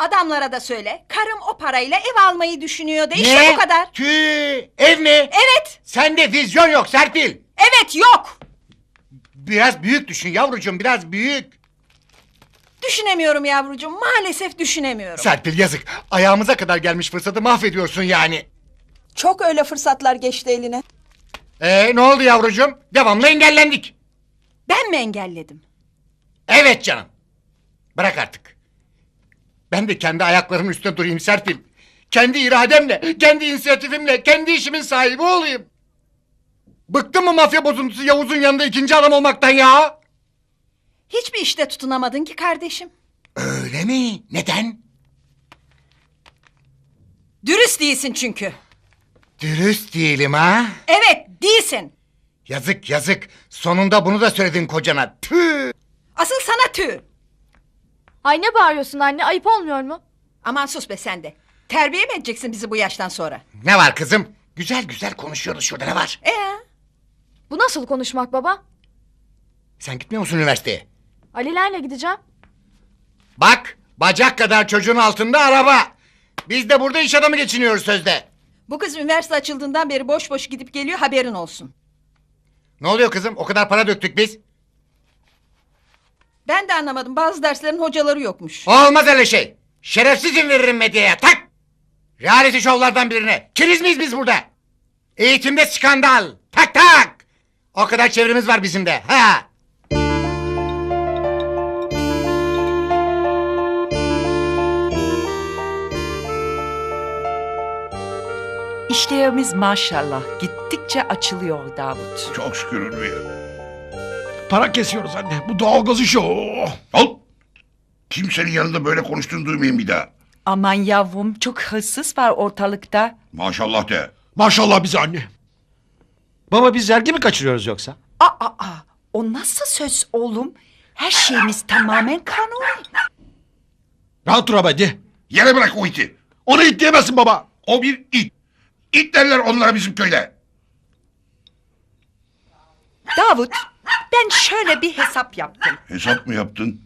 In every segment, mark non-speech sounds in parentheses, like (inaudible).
Adamlara da söyle. Karım o parayla ev almayı düşünüyor de işte bu kadar. Tüh, ev mi? Evet. Sende vizyon yok Serpil. Evet yok. Biraz büyük düşün yavrucuğum biraz büyük. Düşünemiyorum yavrucuğum. Maalesef düşünemiyorum. Serpil yazık. Ayağımıza kadar gelmiş fırsatı mahvediyorsun yani. Çok öyle fırsatlar geçti eline. Ee, ne oldu yavrucuğum? Devamlı engellendik. Ben mi engelledim? Evet canım. Bırak artık. Ben de kendi ayaklarımın üstüne durayım Serpil. Kendi irademle, kendi inisiyatifimle, kendi işimin sahibi olayım. Bıktın mı mafya bozuntusu Yavuz'un yanında ikinci adam olmaktan ya? Hiçbir işte tutunamadın ki kardeşim. Öyle mi? Neden? Dürüst değilsin çünkü. Dürüst değilim ha. Evet değilsin. Yazık yazık. Sonunda bunu da söyledin kocana. Tüh. Asıl sana tüh. Ay ne bağırıyorsun anne ayıp olmuyor mu? Aman sus be sen de. Terbiye mi edeceksin bizi bu yaştan sonra? Ne var kızım? Güzel güzel konuşuyoruz şurada ne var? Ee, Bu nasıl konuşmak baba? Sen gitmiyor musun üniversiteye? Alilerle gideceğim. Bak bacak kadar çocuğun altında araba. Biz de burada iş adamı geçiniyoruz sözde. bu kız üniversite açıldığından beri boş boş gidip geliyor haberin olsun. Ne oluyor kızım? O kadar para döktük biz. Ben de anlamadım bazı derslerin hocaları yokmuş. Olmaz öyle şey. Şerefsizim veririm medyaya. Tak! Reality şovlardan birine. Kiriz miyiz biz burada? Eğitimde skandal. Tak tak! O kadar çevremiz var bizim de. Ha! İşlerimiz maşallah gittikçe açılıyor Davut. Çok şükür Ulviye. Para kesiyoruz anne. Bu doğalgaz işi. Al. Kimsenin yanında böyle konuştuğunu duymayayım bir daha. Aman yavrum çok hırsız var ortalıkta. Maşallah de. Maşallah bize anne. Baba biz vergi mi kaçırıyoruz yoksa? Aa, aa, o nasıl söz oğlum? Her şeyimiz tamamen kanuni. Rahat dur abi hadi. Yere bırak o iti. Onu it diyemezsin baba. O bir it. İt derler onlara bizim köyde. Davut ben şöyle bir hesap yaptım. Hesap mı yaptın?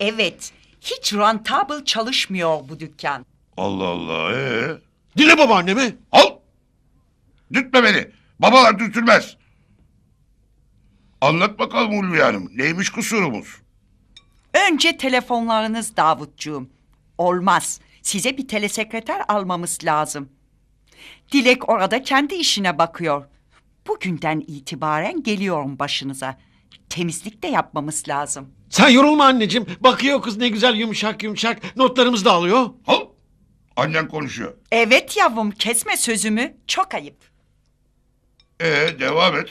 Evet hiç rentable çalışmıyor bu dükkan. Allah Allah. Ee? Dinle baba annemi. Al. Dürtme beni. Babalar dürtülmez. Anlat bakalım Ulviye Hanım. Neymiş kusurumuz? Önce telefonlarınız Davutcuğum. Olmaz. Size bir telesekreter almamız lazım. Dilek orada kendi işine bakıyor. Bugünden itibaren geliyorum başınıza. Temizlik de yapmamız lazım. Sen yorulma anneciğim. Bakıyor kız ne güzel yumuşak yumuşak. Notlarımızı da alıyor. Al. Annen konuşuyor. Evet yavrum kesme sözümü. Çok ayıp. Ee devam et.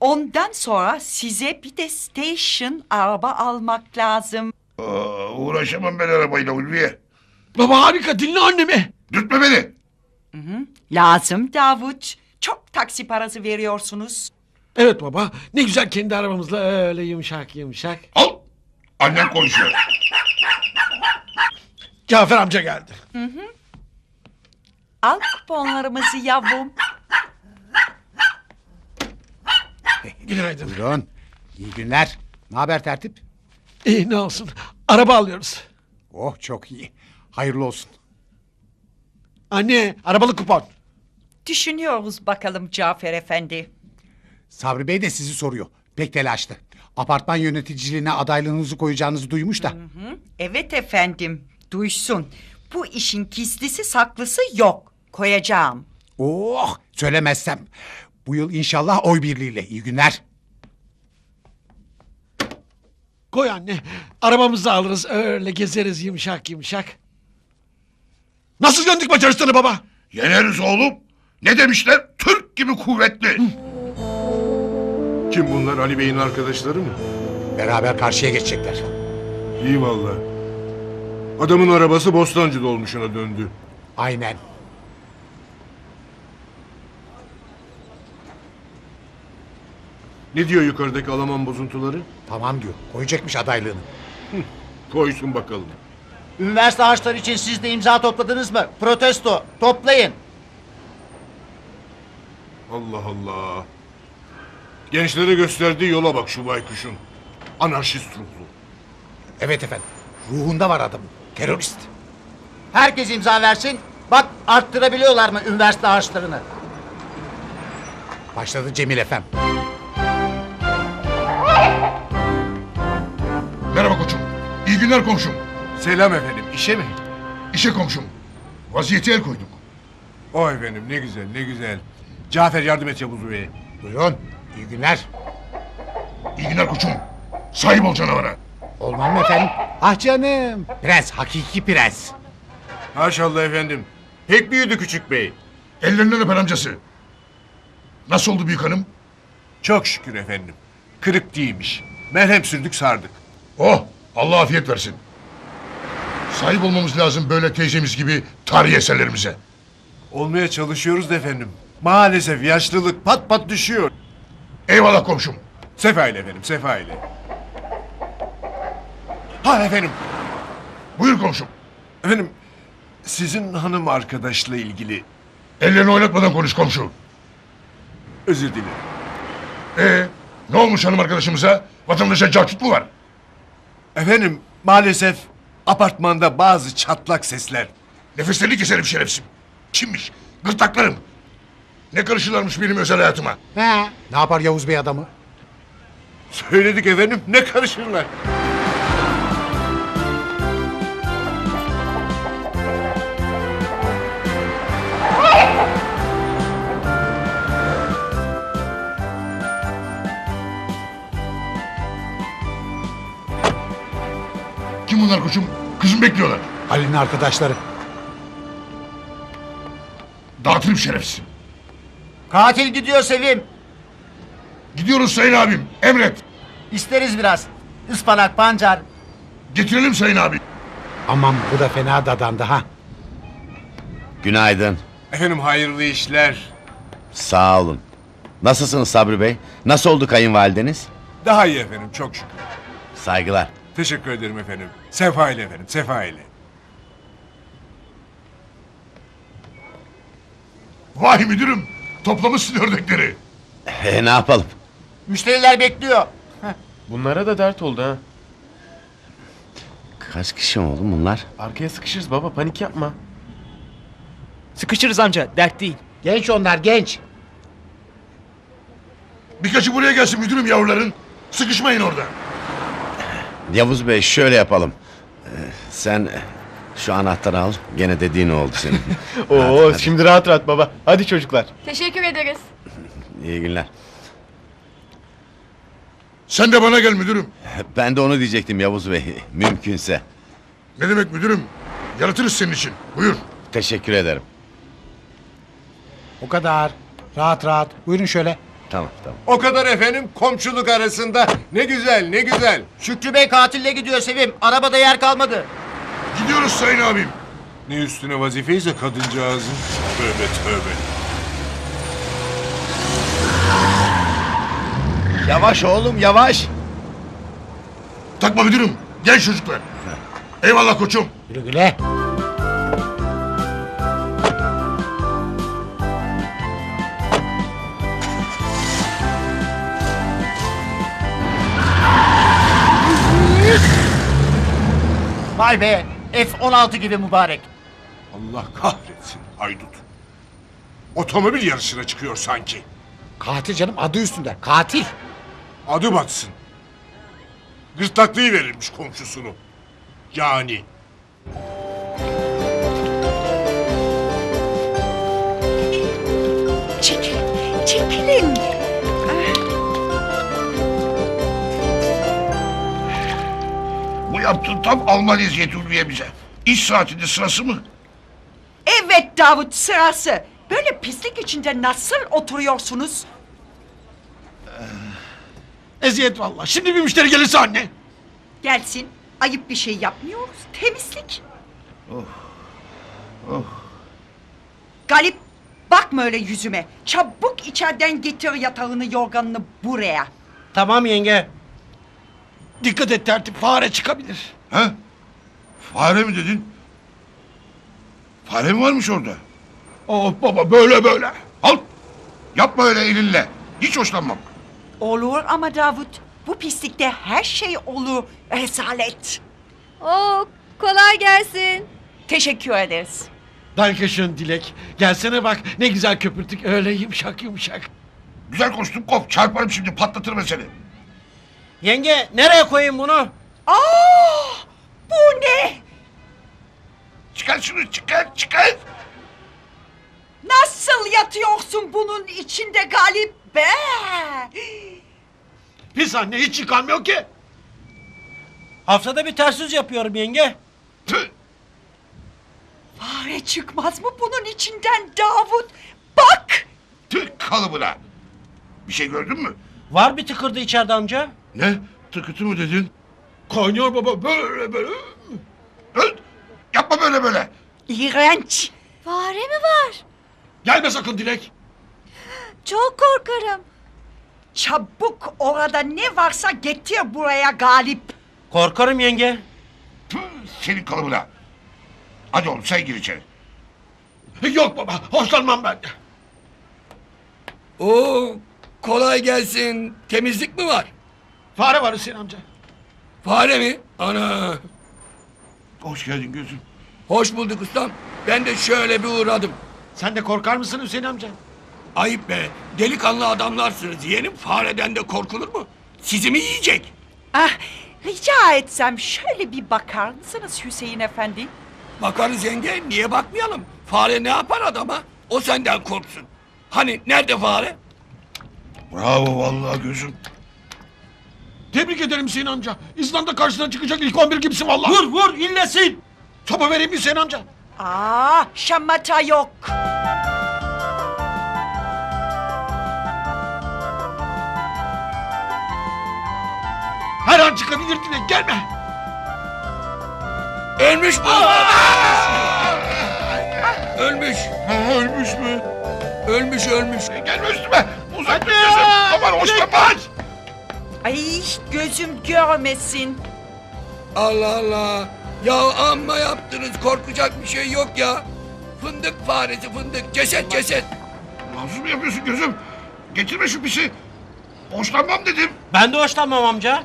Ondan sonra size bir de station araba almak lazım. Aa, uğraşamam ben arabayla Ulviye. Baba harika dinle annemi. Dürtme beni. Lazım Davut. Çok taksi parası veriyorsunuz. Evet baba ne güzel kendi arabamızla öyle yumuşak yumuşak. Al. Annen konuşuyor. Cafer amca geldi. Al kuponlarımızı yavrum. Günaydın. Buyurun. İyi günler. Ne haber tertip? İyi ne olsun. Araba alıyoruz. Oh çok iyi. Hayırlı olsun. Anne arabalı kupon. Düşünüyoruz bakalım Cafer Efendi. Sabri Bey de sizi soruyor. Pek telaşlı. Apartman yöneticiliğine adaylığınızı koyacağınızı duymuş da. Evet efendim, duysun. Bu işin gizlisi saklısı yok. Koyacağım. Oh söylemezsem. Bu yıl inşallah oy birliğiyle. İyi günler. Koy anne. Arabamızı alırız öyle gezeriz yumuşak yumuşak. Nasıl döndük Macaristan'a baba? Yeneriz oğlum. Ne demişler? Türk gibi kuvvetli. Kim bunlar Ali Bey'in arkadaşları mı? Beraber karşıya geçecekler. İyi valla. Adamın arabası Bostancı dolmuşuna döndü. Aynen. Ne diyor yukarıdaki Alaman bozuntuları? Tamam diyor. Koyacakmış adaylığını. Koysun bakalım. Üniversite harçları için siz de imza topladınız mı? Protesto. Toplayın. Allah Allah. Gençlere gösterdiği yola bak şu baykuşun. Anarşist ruhlu. Evet efendim. Ruhunda var adamın. Terörist. Herkes imza versin. Bak arttırabiliyorlar mı üniversite harçlarını? Başladı Cemil Efem. Merhaba koçum. İyi günler komşum. Selam efendim. İşe mi? İşe komşum. Vaziyeti el koyduk. O efendim ne güzel ne güzel. Cafer yardım et Yavuz Bey'e. Buyurun. İyi günler. İyi günler koçum. Sahip ol canavara. Olmam mı efendim? Ah canım. Prens, hakiki prens. Maşallah efendim. Pek büyüdü küçük bey. Ellerinden öper amcası. Nasıl oldu büyük hanım? Çok şükür efendim. Kırık değilmiş. Merhem sürdük sardık. Oh Allah afiyet versin. Sahip olmamız lazım böyle teyzemiz gibi tarihi eserlerimize. Olmaya çalışıyoruz da efendim. Maalesef yaşlılık pat pat düşüyor. Eyvallah komşum. Sefa ile efendim sefa ile. Ha efendim. Buyur komşum. Efendim sizin hanım arkadaşla ilgili Ellerini oynatmadan konuş komşu. özür dilerim. Ee, ne olmuş hanım arkadaşımıza? Vatandaşa cahçut mu var? Efendim maalesef apartmanda bazı çatlak sesler. Nefeslerini keserim şerefsim. Kimmiş? Gırtlaklarım. Ne karışırlarmış benim özel hayatıma? He. Ne yapar Yavuz Bey adamı? Söyledik efendim ne karışırlar. Kim bunlar koçum? Kızım bekliyorlar. Ali'nin arkadaşları. Dağıtırım şerefsiz. Katil gidiyor Sevim. Gidiyoruz sayın abim. Emret. İsteriz biraz. Ispanak, pancar. Getirelim sayın abi. Aman bu da fena dadandı ha. Günaydın. Efendim hayırlı işler. Sağ olun. Nasılsınız Sabri Bey? Nasıl oldu kayınvalideniz? Daha iyi efendim çok şükür. Saygılar. Teşekkür ederim efendim. Sefa ile efendim sefa ile. Vay müdürüm. Toplamışsın ördekleri. E, ne yapalım? Müşteriler bekliyor. Bunlara da dert oldu ha. Kaç kişi oldu bunlar? Arkaya sıkışırız baba panik yapma. Sıkışırız amca dert değil. Genç onlar genç. Birkaçı buraya gelsin müdürüm yavruların. Sıkışmayın orada. Yavuz Bey şöyle yapalım. Ee, sen şu anahtarı al. Gene dediğin oldu senin. (laughs) Oo hadi. şimdi rahat rahat baba. Hadi çocuklar. Teşekkür ederiz. (laughs) İyi günler. Sen de bana gel müdürüm. (laughs) Ben de onu diyecektim Yavuz Bey. Mümkünse. Ne demek müdürüm? Yaratırız senin için. Buyur. Teşekkür ederim. O kadar. Rahat rahat. Buyurun şöyle. Tamam tamam. O kadar efendim komşuluk arasında. Ne güzel ne güzel. Şükrü Bey katille gidiyor Sevim. Arabada yer kalmadı. Gidiyoruz sayın abim. Ne üstüne vazifeyse kadıncağızın. Tövbe tövbe. Yavaş oğlum yavaş. Takma müdürüm. Gel çocuklar. Eyvallah koçum. Güle güle. Vay be. F-16 gibi mübarek. Allah kahretsin haydut. Otomobil yarışına çıkıyor sanki. Katil canım adı üstünde. Katil. Adı batsın. Gırtlaklığı verilmiş komşusunu. Yani. Bu yaptığın tam Alman eziyeti Ulviye bize. İş saatinde sırası mı? Evet Davut sırası. Böyle pislik içinde nasıl oturuyorsunuz? Eziyet vallahi. Şimdi bir müşteri gelirse anne. Gelsin. Ayıp bir şey yapmıyoruz. Temizlik. Galip bakma öyle yüzüme. Çabuk içeriden getir yatağını yorganını buraya. Tamam yenge. Dikkat et tertip fare çıkabilir. He? Fare mi dedin? Fare mi varmış orada? Oh baba böyle böyle. Al. Yapma öyle elinle. Hiç hoşlanmam. Olur ama Davut bu pislikte her şey olur. Rezalet. Oo kolay gelsin. Teşekkür ederiz. Dankeschön Dilek. Gelsene bak ne güzel köpürtük öyle yumuşak yumuşak. Güzel konuştun kop. Çarparım şimdi patlatırım seni. Yenge nereye koyayım bunu? Aa, bu ne? Çıkar şunu çıkar çıkar. Nasıl yatıyorsun bunun içinde Galip be? Pis anne hiç yıkanmıyor ki. Haftada bir ters yüz yapıyorum yenge. Tüh. Fare çıkmaz mı bunun içinden Davut? Bak! Tüh kalıbına. Bir şey gördün mü? Var bir tıkırdı içeride amca. Ne? Tıkıtı mı dedin? Kaynıyor baba böyle böyle. Öl. Yapma böyle böyle. İğrenç. Fare mi var? Gelme sakın Dilek. Çok korkarım. Çabuk orada ne varsa getir buraya Galip. Korkarım yenge. Tüh, senin kalıbına. Hadi oğlum sen gir içeri. Yok baba hoşlanmam ben. Oo, kolay gelsin. Temizlik mi var? Fare var Hüseyin amca. Fare mi? Ana. Hoş geldin gözüm. Hoş bulduk ustam. Ben de şöyle bir uğradım. Sen de korkar mısın Hüseyin amca? Ayıp be. Delikanlı adamlarsınız. Yeğenim fareden de korkulur mu? Sizi mi yiyecek? Ah, rica etsem şöyle bir bakar mısınız Hüseyin Efendi? Bakarız yenge. Niye bakmayalım? Fare ne yapar adama? O senden korksun. Hani nerede fare? Bravo vallahi gözüm. Tebrik ederim Hüseyin amca. İzlanda karşısına çıkacak ilk 11 gibisin vallahi. Vur vur illesin. Sopa vereyim mi Hüseyin amca. Aa, şamata yok. Her an çıkabilir Dilek gelme. Ölmüş mü? Ölmüş. Ha, ölmüş mü? Ölmüş ölmüş. Gelme üstüme. Uzak dur. Aman hoşlanma. Ay gözüm görmesin. Allah Allah. Ya amma yaptınız. Korkacak bir şey yok ya. Fındık faresi fındık. Ceset ceset. Mahsus mu yapıyorsun gözüm? Getirme şu pisi. Hoşlanmam dedim. Ben de hoşlanmam amca.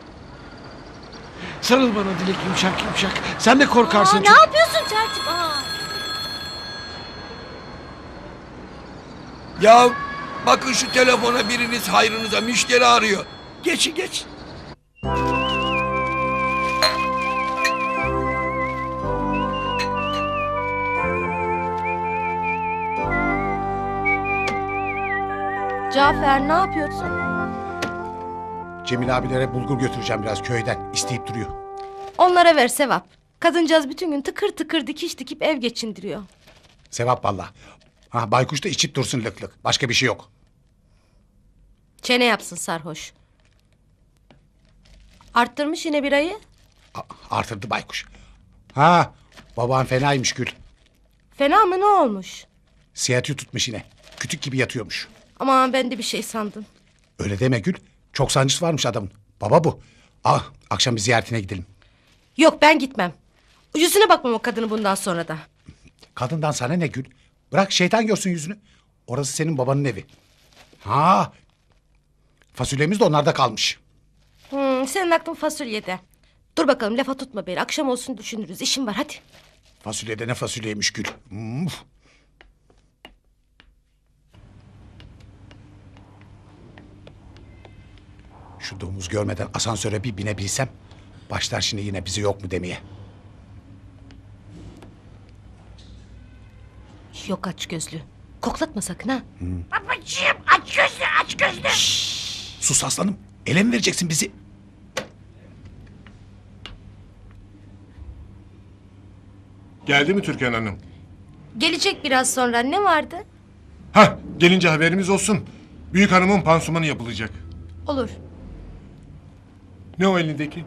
Sarıl bana Dilek yumuşak yumuşak. Sen de korkarsın Aa, ne çünkü. yapıyorsun tertip? Aa. Ya bakın şu telefona biriniz hayrınıza müşteri arıyor. Geçin geç. Cafer ne yapıyorsun? Cemil abilere bulgur götüreceğim biraz köyden. isteyip duruyor. Onlara ver sevap. Kadıncağız bütün gün tıkır tıkır dikiş dikip ev geçindiriyor. Sevap valla. Ha, baykuş da içip dursun lık lık. Başka bir şey yok. Çene yapsın sarhoş. Arttırmış yine birayı. A- artırdı baykuş. Ha baban fenaymış Gül. Fena mı ne olmuş? Siyatı tutmuş yine. Kütük gibi yatıyormuş. Aman ben de bir şey sandım. Öyle deme Gül. Çok sancısı varmış adamın. Baba bu. Ah akşam bir ziyaretine gidelim. Yok ben gitmem. Yüzüne bakmam o kadını bundan sonra da. Kadından sana ne Gül? Bırak şeytan görsün yüzünü. Orası senin babanın evi. Ha fasulyemiz de onlarda kalmış. Hmm, senin aklın fasulyede. Dur bakalım lafa tutma beni. Akşam olsun düşünürüz. İşim var hadi. Fasulyede ne fasulyeymiş Gül. Hmm. Şu domuz görmeden asansöre bir binebilsem... ...başlar şimdi yine bizi yok mu demeye. Yok aç gözlü. Koklatma sakın ha. Babacığım aç gözlü aç gözlü. Sus aslanım. Ele mi vereceksin bizi? Geldi mi Türkan Hanım? Gelecek biraz sonra. Ne vardı? Hah gelince haberimiz olsun. Büyük hanımın pansumanı yapılacak. Olur. Ne o elindeki?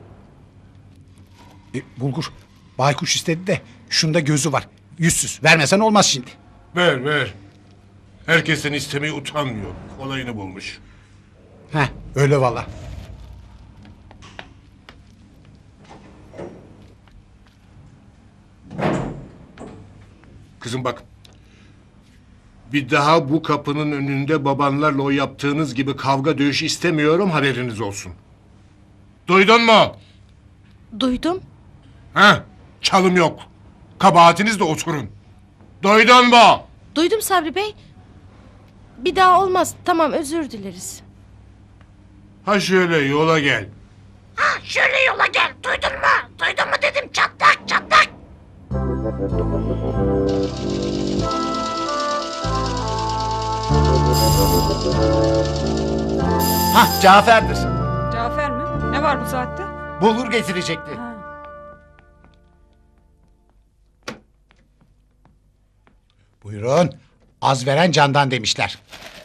E, bulgur. Baykuş istedi de şunda gözü var. Yüzsüz. Vermesen olmaz şimdi. Ver ver. Herkesten istemeyi utanmıyor. Kolayını bulmuş. Heh öyle valla. Kızım bak. Bir daha bu kapının önünde babanlarla o yaptığınız gibi kavga dövüş istemiyorum haberiniz olsun. Duydun mu? Duydum. Ha? Çalım yok. Kabahatiniz de oturun. Duydun mu? Duydum Sabri Bey. Bir daha olmaz. Tamam özür dileriz. Ha şöyle yola gel. Şöyle yola gel. Duydun mu? Duydun mu dedim çatlak. Hah Cafer'dir. Cafer mi? Ne var bu saatte? Bulgur getirecekti. Buyurun. Az veren candan demişler.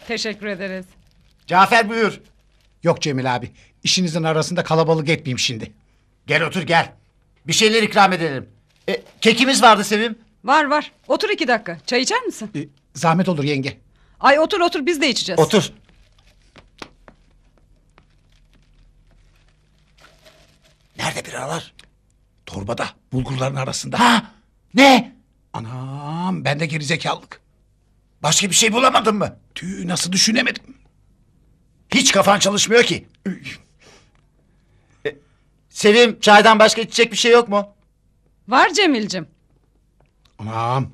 Teşekkür ederiz. Cafer buyur. Yok Cemil abi. İşinizin arasında kalabalık etmeyeyim şimdi. Gel otur gel. Bir şeyler ikram edelim. E, kekimiz vardı Sevim. Var var. Otur iki dakika. Çay içer misin? Ee, zahmet olur yenge. Ay otur otur biz de içeceğiz. Otur. Nerede biralar? Torbada. Bulgurların arasında. Ha? Ne? Anam ben de gerizekalılık. Başka bir şey bulamadın mı? Tüh nasıl düşünemedim. Hiç kafan çalışmıyor ki. E, Sevim çaydan başka içecek bir şey yok mu? Var Cemil'cim. Anam.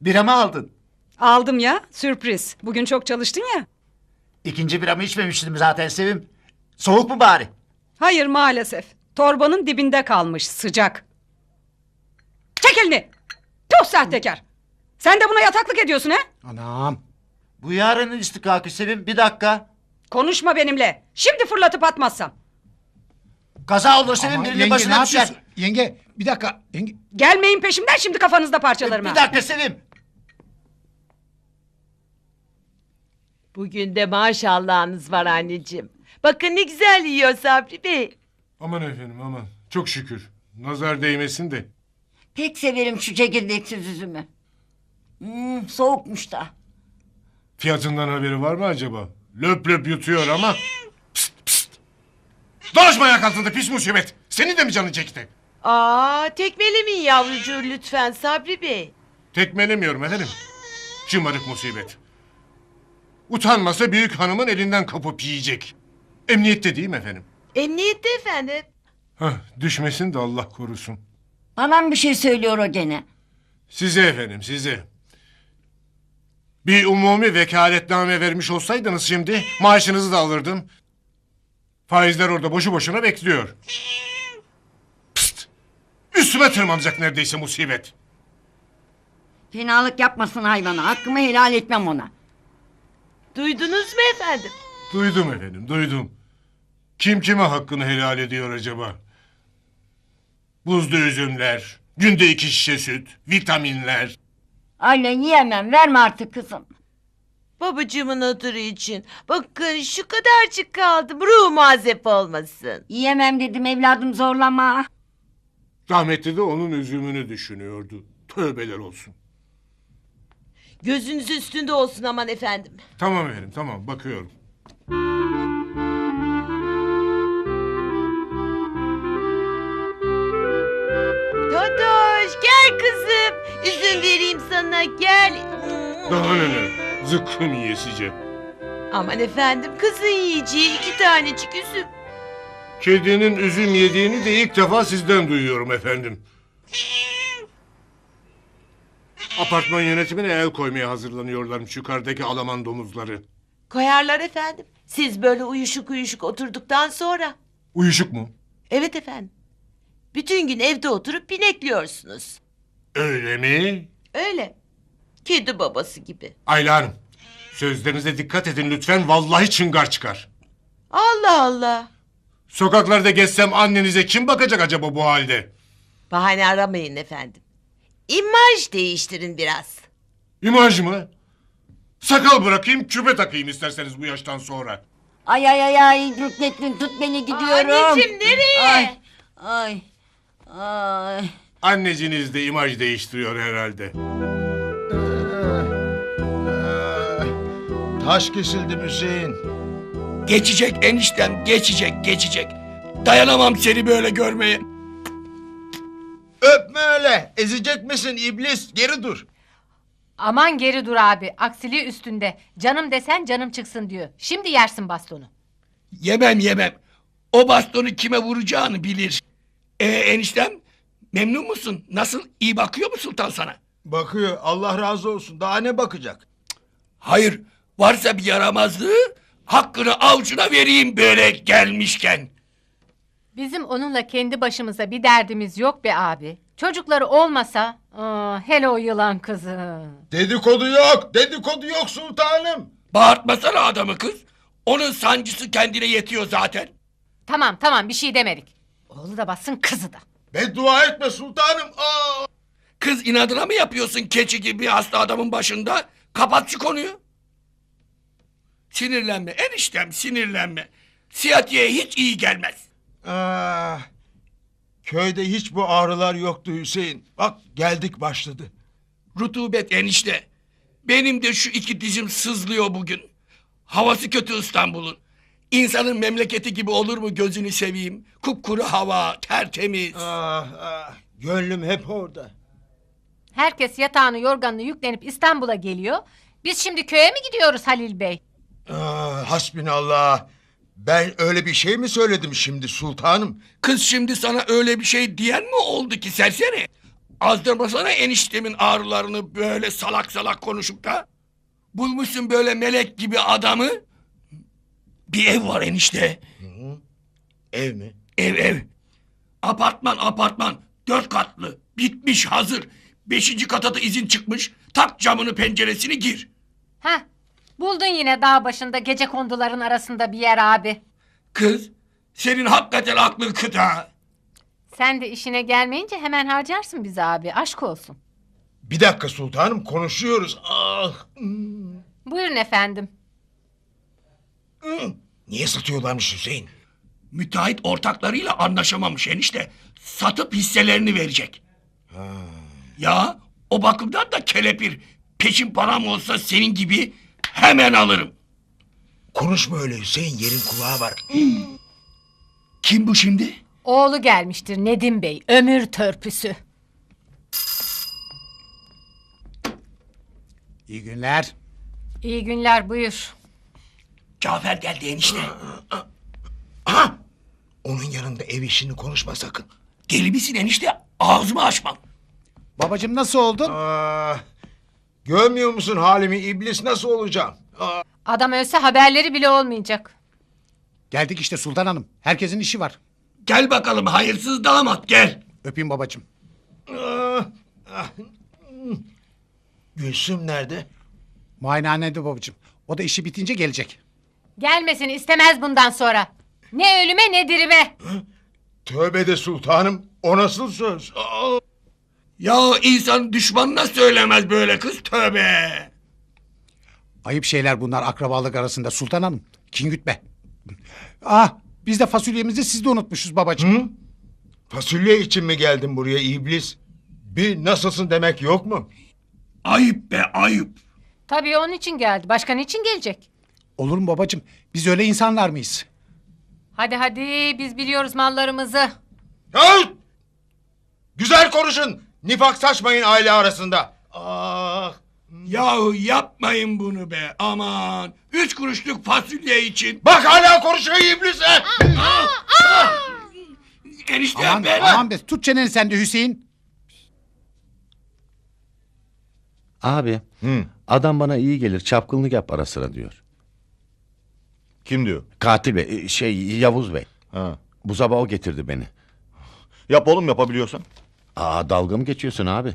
Bira mı aldın? Aldım ya. Sürpriz. Bugün çok çalıştın ya. İkinci biramı içmemiştim zaten Sevim. Soğuk mu bari? Hayır maalesef. Torbanın dibinde kalmış sıcak. Çek elini. Tuh sahtekar. Sen de buna yataklık ediyorsun he? Anam. Bu yarının istikakı Sevim bir dakika. Konuşma benimle. Şimdi fırlatıp atmazsam. Kaza olur Sevim birinin başına düşer. Yenge bir dakika. Yenge. Gelmeyin peşimden şimdi kafanızda parçalarım Bir ha. dakika Sevim. Bugün de maşallahınız var anneciğim. Bakın ne güzel yiyor Sabri Bey. Aman efendim aman. Çok şükür. Nazar değmesin de. Pek severim şu çekirdeksiz üzümü. Hmm, soğukmuş da. Fiyatından haberi var mı acaba? Löp löp yutuyor ama. Pst pst. Dolaşma ayak altında pis musibet. Senin de mi canın çekti? Aa, tekmelemeyin yavrucuğu lütfen Sabri Bey. Tekmelemiyorum efendim. Şımarık musibet. Utanmasa büyük hanımın elinden kapıp yiyecek. Emniyette değil mi efendim? Emniyette efendim. Hah, düşmesin de Allah korusun. Bana bir şey söylüyor o gene. Size efendim size. Bir umumi vekaletname vermiş olsaydınız şimdi maaşınızı da alırdım. Faizler orada boşu boşuna bekliyor. Üstüme tırmanacak neredeyse musibet. Fenalık yapmasın hayvana. Hakkımı helal etmem ona. Duydunuz mu efendim? Duydum efendim duydum. Kim kime hakkını helal ediyor acaba? Buzlu üzümler, günde iki şişe süt, vitaminler. Anne yiyemem. Verme artık kızım. Babacığımın hatırı için. Bakın şu kadarcık kaldı. Ruh mazep olmasın. Yiyemem dedim evladım zorlama. Rahmetli de onun üzümünü düşünüyordu. Tövbeler olsun. Gözünüz üstünde olsun aman efendim. Tamam efendim tamam bakıyorum. Totoş gel kızım. Üzüm vereyim sana gel. Daha neler? Zıkkım yiyesice. Aman efendim kızın yiyeceği iki tanecik üzüm. Kedinin üzüm yediğini de ilk defa sizden duyuyorum efendim. Apartman yönetimine el koymaya hazırlanıyorlarmış yukarıdaki Alaman domuzları. Koyarlar efendim. Siz böyle uyuşuk uyuşuk oturduktan sonra. Uyuşuk mu? Evet efendim. Bütün gün evde oturup pinekliyorsunuz. Öyle mi? Öyle. Kedi babası gibi. Ayla Hanım, sözlerinize dikkat edin lütfen vallahi çıngar çıkar. Allah Allah. Sokaklarda gezsem annenize kim bakacak acaba bu halde? Bahane aramayın efendim. İmaj değiştirin biraz. İmaj mı? Sakal bırakayım küpe takayım isterseniz bu yaştan sonra. Ay ay ay ay Rüknettin tut beni gidiyorum. Anneciğim nereye? Ay ay ay. Anneciniz de imaj değiştiriyor herhalde. Taş kesildi Hüseyin. Geçecek eniştem geçecek geçecek. Dayanamam seni böyle görmeye. Öpme öyle. Ezecek misin iblis? Geri dur. Aman geri dur abi. Aksiliği üstünde. Canım desen canım çıksın diyor. Şimdi yersin bastonu. Yemem yemem. O bastonu kime vuracağını bilir. Ee eniştem Memnun musun? Nasıl? İyi bakıyor mu sultan sana? Bakıyor Allah razı olsun. Daha ne bakacak? Hayır. Varsa bir yaramazlığı hakkını avucuna vereyim böyle gelmişken. Bizim onunla kendi başımıza bir derdimiz yok be abi. Çocukları olmasa, aa, hele o yılan kızı. Dedikodu yok. Dedikodu yok sultanım. Bağırtmasana adamı kız. Onun sancısı kendine yetiyor zaten. Tamam tamam bir şey demedik. Oğlu da bassın kızı da. Beddua etme sultanım. Aa! Kız inadına mı yapıyorsun keçi gibi hasta adamın başında? Kapat şu konuyu. Sinirlenme eniştem sinirlenme. Siyatiye hiç iyi gelmez. Ah, köyde hiç bu ağrılar yoktu Hüseyin. Bak geldik başladı. Rutubet enişte. Benim de şu iki dizim sızlıyor bugün. Havası kötü İstanbul'un. İnsanın memleketi gibi olur mu gözünü seveyim? Kupkuru hava, tertemiz. Ah, ah, gönlüm hep orada. Herkes yatağını yorganını yüklenip İstanbul'a geliyor. Biz şimdi köye mi gidiyoruz Halil Bey? Ah, hasbinallah. Ben öyle bir şey mi söyledim şimdi sultanım? Kız şimdi sana öyle bir şey diyen mi oldu ki serseri? Azdırmasana eniştemin ağrılarını böyle salak salak konuşup da. Bulmuşsun böyle melek gibi adamı. Bir ev var enişte. Ev mi? Ev ev. Apartman apartman. Dört katlı. Bitmiş hazır. Beşinci kata da izin çıkmış. Tak camını penceresini gir. Heh, buldun yine dağ başında gece konduların arasında bir yer abi. Kız senin hakikaten aklın kıta. Sen de işine gelmeyince hemen harcarsın bizi abi. Aşk olsun. Bir dakika sultanım konuşuyoruz. Ah. hmm. Buyurun efendim. Niye satıyorlarmış Hüseyin? Müteahhit ortaklarıyla anlaşamamış enişte. Satıp hisselerini verecek. Ya o bakımdan da kelepir. Peşin param olsa senin gibi hemen alırım. Konuşma öyle Hüseyin yerin kulağı var. (gasps) Kim bu şimdi? Oğlu gelmiştir Nedim Bey. Ömür törpüsü. İyi günler. İyi günler buyur. Cafer geldi enişte. (gasps) Onun yanında ev işini konuşma sakın. Deli misin enişte? Ağzımı açmam. Babacım nasıl oldun? Ah, görmüyor musun halimi iblis nasıl olacağım? Adam ölse haberleri bile olmayacak. Geldik işte Sultan Hanım. Herkesin işi var. Gel bakalım hayırsız damat gel. Öpeyim babacım. ah, ah. Gülsüm nerede? Muayenehanede babacım. O da işi bitince gelecek. Gelmesin istemez bundan sonra. Ne ölüme ne dirime. Tövbe de sultanım o nasıl söz? Ah, Ya insan düşmanına söylemez böyle kız tövbe. Ayıp şeyler bunlar akrabalık arasında Sultan Hanım. Kin gütme. Ah biz de fasulyemizi siz de unutmuşuz babacım. Fasulye için mi geldin buraya iblis? Bir nasılsın demek yok mu? Ayıp be ayıp. Tabii onun için geldi. Başka niçin gelecek? Olur mu babacım? Biz öyle insanlar mıyız? Hadi hadi biz biliyoruz mallarımızı. Hey! Güzel konuşun. Nifak saçmayın aile arasında. Ah. Yahu yapmayın bunu be aman. Üç kuruşluk fasulye için. Bak hala konuşuyor iblise. Enişte Aman, ben... aman be tut çeneni sen de Hüseyin. Abi adam bana iyi gelir çapkınlık yap ara sıra diyor. Kim diyor? Katil bey e, şey Yavuz bey. Ha. Bu sabah o getirdi beni. Yap oğlum yapabiliyorsan. Aa dalga mı geçiyorsun abi?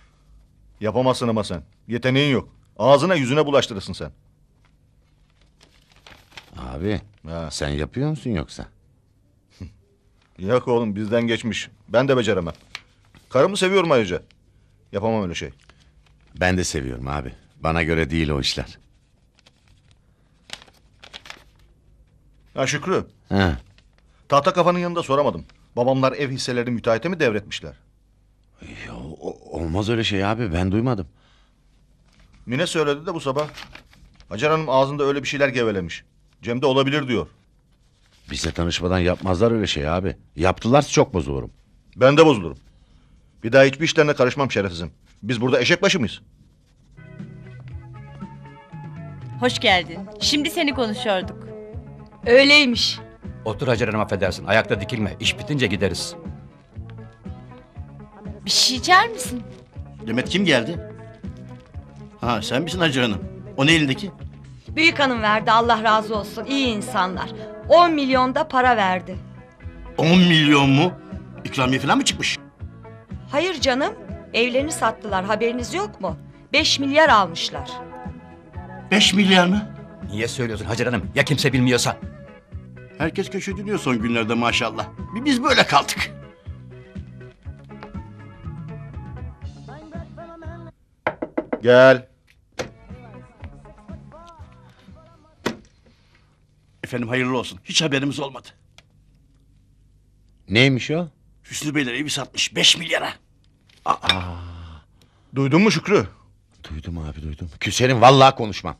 (laughs) Yapamazsın ama sen. Yeteneğin yok. Ağzına yüzüne bulaştırırsın sen. Abi Ha. sen yapıyor musun yoksa? (laughs) Yok oğlum bizden geçmiş. Ben de beceremem. Karımı seviyorum ayrıca. Yapamam öyle şey. Ben de seviyorum abi. Bana göre değil o işler. Ha Şükrü. Ha. Tahta kafanın yanında soramadım. Babamlar ev hisselerini müteahhite mi devretmişler? Ya, o- olmaz öyle şey abi ben duymadım. Mine söyledi de bu sabah. Hacer Hanım ağzında öyle bir şeyler gevelemiş. Cem de olabilir diyor. Bize tanışmadan yapmazlar öyle şey abi. Yaptılarsa çok bozulurum. Ben de bozulurum. Bir daha hiçbir işlerine karışmam şerefsizim. Biz burada eşek başı mıyız? Hoş geldin. Şimdi seni konuşuyorduk. Öyleymiş. Otur Hacer Hanım affedersin. Ayakta dikilme. İş bitince gideriz. Bir şey içer misin? Demet kim geldi? Ha sen misin Hacı Hanım? O ne elindeki? Büyük hanım verdi Allah razı olsun. İyi insanlar. 10 milyon da para verdi. 10 milyon mu? İkramiye falan mı çıkmış? Hayır canım. Evlerini sattılar. Haberiniz yok mu? 5 milyar almışlar. 5 milyar mı? Niye söylüyorsun Hacer Hanım? Ya kimse bilmiyorsa? Herkes köşe dönüyor son günlerde maşallah. Biz böyle kaldık. Gel. Efendim hayırlı olsun. Hiç haberimiz olmadı. Neymiş o? Hüsnü Beyler evi satmış 5 milyara. Duydun mu Şükrü? Duydum abi duydum. Küserim vallahi konuşmam.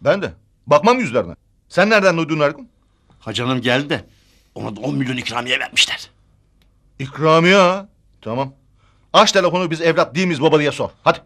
Ben de. Bakmam yüzlerine. Sen nereden duydun Ergun? Hacı Hanım geldi de ona da 10 milyon ikramiye vermişler. İkramiye ha. Tamam. Aç telefonu biz evlat değil miyiz baba diye sor. Hadi.